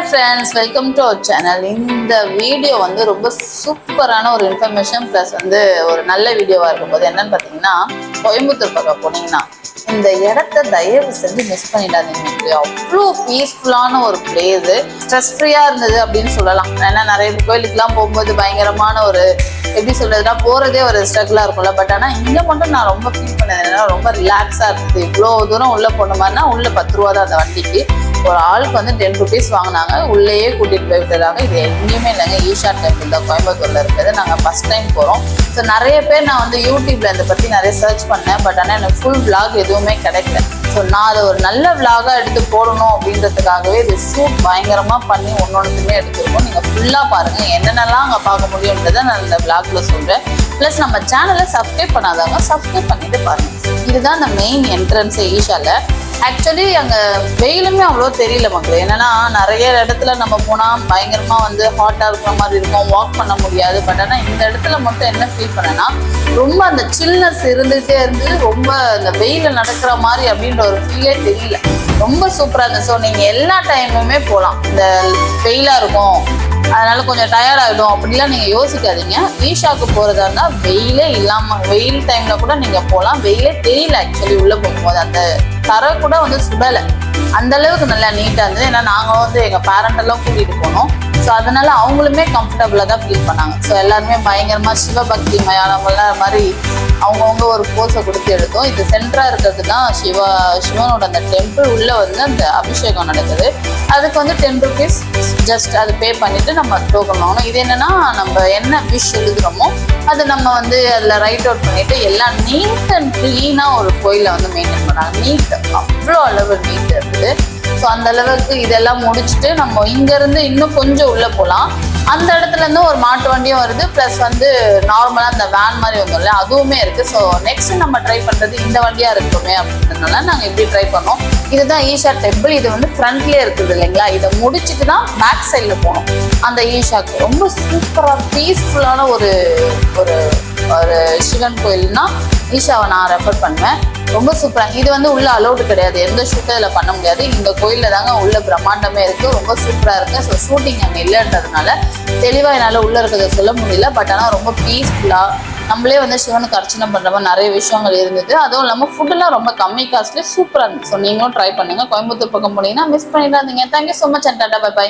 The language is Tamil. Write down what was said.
Hi friends welcome to our channel இந்த வீடியோ வந்து ரொம்ப சூப்பரான ஒரு இன்ஃபர்மேஷன் ப்ளஸ் வந்து ஒரு நல்ல வீடியோவாக இருக்கும்போது என்னன்னு பார்த்தீங்கன்னா கோயம்புத்தூர் பக்கம் போனீங்கன்னா இந்த இடத்த தயவு செஞ்சு மிஸ் பண்ணிடாதீங்க அவ்வளோ பீஸ்ஃபுல்லான ஒரு பிளேஸு ஸ்ட்ரெஸ் ஃப்ரீயாக இருந்தது அப்படின்னு சொல்லலாம். ஏன்னா நிறைய கோயிலுக்குலாம் போகும்போது பயங்கரமான ஒரு எப்படி சொல்றதுன்னா போகிறதே ஒரு ஸ்ட்ரகிளாக இருக்கும்ல. பட் ஆனால் இங்கே மட்டும் நான் ரொம்ப ஃபீல் பண்ணது ரொம்ப ரிலாக்ஸாக இருந்தது. இவ்வளோ தூரம் உள்ளே போன மாதிரினா உள்ளே பத்து ரூபா தான் அந்த வண்டிக்கு. ஒரு ஆளுக்கு வந்து டென் ருபீஸ் வாங்கினாங்க. உள்ளேயே கூட்டிகிட்டு போய் விட்டுறாங்க. இது எங்கேயுமே இல்லைங்க. ஈஷா டெம்பிள் தான் கோயம்புத்தூரில் இருக்கிறது. நாங்கள் ஃபஸ்ட் டைம் போகிறோம் ஸோ நிறைய பேர் நான் வந்து யூடியூப்ல இதை பற்றி நிறைய சர்ச் பண்ணேன். பட் ஆனால் எனக்கு ஃபுல் விளாக் எதுவுமே கிடைக்கல. ஸோ நான் அதை ஒரு நல்ல vlog-ஆ எடுத்து போடணும் அப்படின்றதுக்காகவே இது ஷூட் பயங்கரமாக பண்ணி ஒன்னொன்றுத்துமே எடுத்துருக்கோம். நீங்கள் ஃபுல்லாக பாருங்கள் என்னென்னலாம் அங்கே பார்க்க முடியுன்றதை நான் இந்த vlog-ல சொல்கிறேன் ப்ளஸ் நம்ம சேனலை சப்ஸ்கிரைப் பண்ணாதவங்க சப்ஸ்கிரைப் பண்ணிட்டு பாருங்கள் இதுதான் அந்த மெயின் என்ட்ரன்ஸே ஈஷாவில் ஆக்சுவலி அங்கே வெயிலுமே அவ்வளோ தெரியல மக்கள். என்னன்னா நிறைய இடத்துல நம்ம போனால் பயங்கரமாக வந்து ஹாட்டாக இருக்கிற மாதிரி இருக்கும். வாக் பண்ண முடியாது. பட் ஆனால் இந்த இடத்துல மட்டும் என்ன ஃபீல் பண்ணேன்னா ரொம்ப அந்த சில்னஸ் இருந்துகிட்டே இருந்து ரொம்ப அந்த வெயிலில் நடக்கிற மாதிரி அப்படின்ற ஒரு ஃபீலே தெரியல. ரொம்ப சூப்பராக இருந்தது. ஸோ நீங்கள் எல்லா டைமுமே போகலாம் இந்த வெயிலாக இருக்கும். அதனால கொஞ்சம் டயர்ட் ஆகிடும் அப்படிலாம் நீங்கள் யோசிக்காதீங்க. ஈஷாக்கு போகிறதா இருந்தால் வெயிலே இல்லாமல் வெயில் டைமில் கூட நீங்கள் போகலாம் வெயிலே தெரியல ஆக்சுவலி உள்ளே போகும்போது அந்த தரை கூட வந்து சுடலை. அந்த அளவுக்கு நல்லா நீட்டாக இருந்தது. ஏன்னா நாங்கள் வந்து எங்கள் பேரண்ட் எல்லாம் கூட்டிகிட்டு போனோம். ஸோ அதனால அவங்களுமே கம்ஃபர்டபுளாக தான் ஃபீல் பண்ணாங்க. ஸோ எல்லாருமே பயங்கரமாக சிவபக்தி மயானவங்களாம் மாதிரி அவங்கவுங்க ஒரு போஸை கொடுத்து எடுத்தோம். இது சென்டராக இருக்கிறது தான் சிவா சிவனோட அந்த டெம்பிள் உள்ளே வந்து அந்த அபிஷேகம் நடக்குது. அதுக்கு வந்து டென் ருபீஸ் ஜஸ்ட் அது பே பண்ணிவிட்டு நம்ம டோக்கன் வாங்கணும். இது என்னென்னா நம்ம என்ன விஷ் எழுதுகிறோமோ அதை நம்ம வந்து அதில் ரைட் அவுட் பண்ணிவிட்டு எல்லாம் நீட் அண்ட் க்ளீனாக ஒரு கோயிலை வந்து மெயின்டைன் பண்ணாங்க நீட் அவ்வளோ அளவு நீட் இருக்குது. ஸோ அந்த அளவுக்கு இதெல்லாம் முடிச்சுட்டு நம்ம இங்கேருந்து இன்னும் கொஞ்சம் உள்ளே போகலாம் அந்த இடத்துல இருந்து ஒரு மாட்டு வண்டியும் வருது. ப்ளஸ் வந்து நார்மலாக அந்த வேன் மாதிரி வந்தும்ல அதுவுமே இருக்குது ஸோ நெக்ஸ்ட் நம்ம ட்ரை பண்ணுறது இந்த வண்டியாக இருக்குமே அப்படின்றதுனால நாங்கள் இப்படி ட்ரை பண்ணோம். இதுதான் ஈஷா டெம்பிள் இது வந்து ஃப்ரண்ட்லேயே இருக்குது இல்லைங்களா? இதை முடிச்சுட்டு தான் பேக் சைடில் போனோம் அந்த ஈஷாக்கு ரொம்ப சூப்பராக பீஸ்ஃபுல்லான ஒரு ஒரு ஒரு சிவன் கோயில்னா ஈஷாவை நான் ரெஃபர் பண்ணுவேன். ரொம்ப சூப்பராக இது வந்து உள்ள அலௌடு கிடையாது. எந்த ஷூட்டும் இதில் பண்ண முடியாது. இந்த கோயிலில் தாங்க உள்ள பிரம்மாண்டமே இருக்குது ரொம்ப சூப்பராக இருக்குது ஸோ ஷூட்டிங் அங்கே இல்லைன்றதுனால தெளிவாக என்னால் உள்ளே இருக்கிறத சொல்ல முடியல. பட் ஆனால் ரொம்ப பீஸ்ஃபுல்லாக நம்மளே வந்து சிவனுக்கு அர்ச்சனை பண்ணுற மாதிரி நிறைய விஷயங்கள் இருந்தது. அதுவும் இல்லாமல் ஃபுட்டெல்லாம் ரொம்ப கம்மி காஸ்ட்லேயே சூப்பராக இருந்துச்சு. ஸோ நீங்களும் ட்ரை பண்ணுங்கள் கோயம்புத்தூர் பக்கம் போனீங்கன்னா மிஸ் பண்ணிடாதீங்க. Thank you so much and tata bye bye